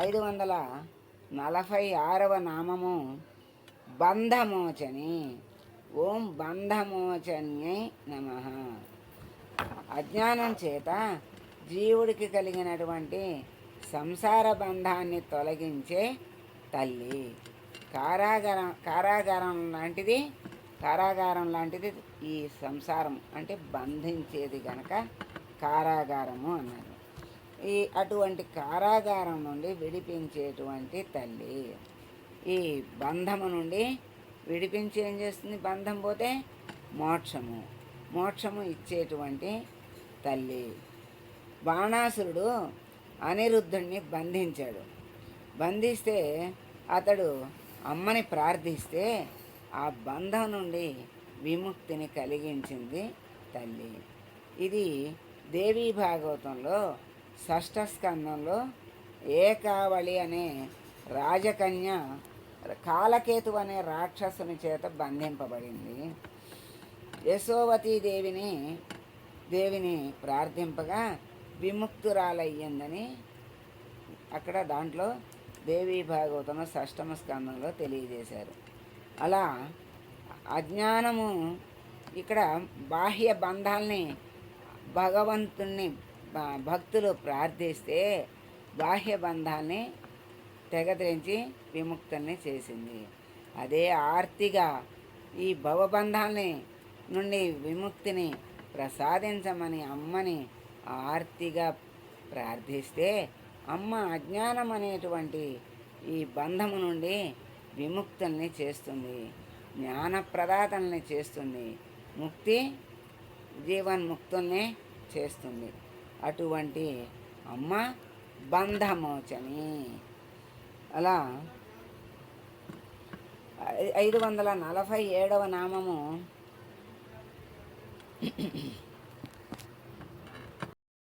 ఐదు వందల నలభై ఆరవ నామము బంధమోచని. ఓం బంధమోచన్యై నమ. అజ్ఞానం చేత జీవుడికి కలిగినటువంటి సంసార బంధాన్ని తొలగించే తల్లి. కారాగారం కారాగారం లాంటిది కారాగారం లాంటిది ఈ సంసారం అంటే బంధించేది గనక కారాగారము అన్నారు. ఈ అటువంటి కారాగారం నుండి విడిపించేటువంటి తల్లి ఈ బంధము నుండి విడిపించి ఏం చేస్తుంది? బంధం పోతే మోక్షము. మోక్షము ఇచ్చేటువంటి తల్లి. బాణాసురుడు అనిరుద్ధుణ్ణి బంధించాడు. బంధిస్తే అతడు అమ్మని ప్రార్థిస్తే ఆ బంధం నుండి విముక్తిని కలిగించింది తల్లి. ఇది దేవీ భాగవతంలో షష్ఠ స్కందంలో ఏకావళి అనే రాజకన్య కాలకేతు అనే రాక్షసుని చేత బంధింపబడింది. యశోవతీ దేవిని దేవిని ప్రార్థింపగా విముక్తురాలయ్యిందని అక్కడ దాంట్లో దేవీ భాగవతం షష్టమ స్కందంలో తెలియజేశారు. అలా అజ్ఞానము ఇక్కడ బాహ్య బంధాల్ని భగవంతుణ్ణి భక్తులు ప్రార్థిస్తే బాహ్య బంధాన్ని తెగదరించి విముక్తుల్ని చేసింది. అదే ఆర్తిగా ఈ భవబంధాల్ని నుండి విముక్తిని ప్రసాదించమని అమ్మని ఆర్తిగా ప్రార్థిస్తే అమ్మ అజ్ఞానం అనేటువంటి ఈ బంధము నుండి విముక్తుల్ని చేస్తుంది. జ్ఞానప్రదాతల్ని చేస్తుంది. ముక్తి జీవన్ముక్తుల్ని చేస్తుంది. అటువంటి అమ్మ బంధమోచని. అలా ఐదు వందల నలభై ఏడవ నామము.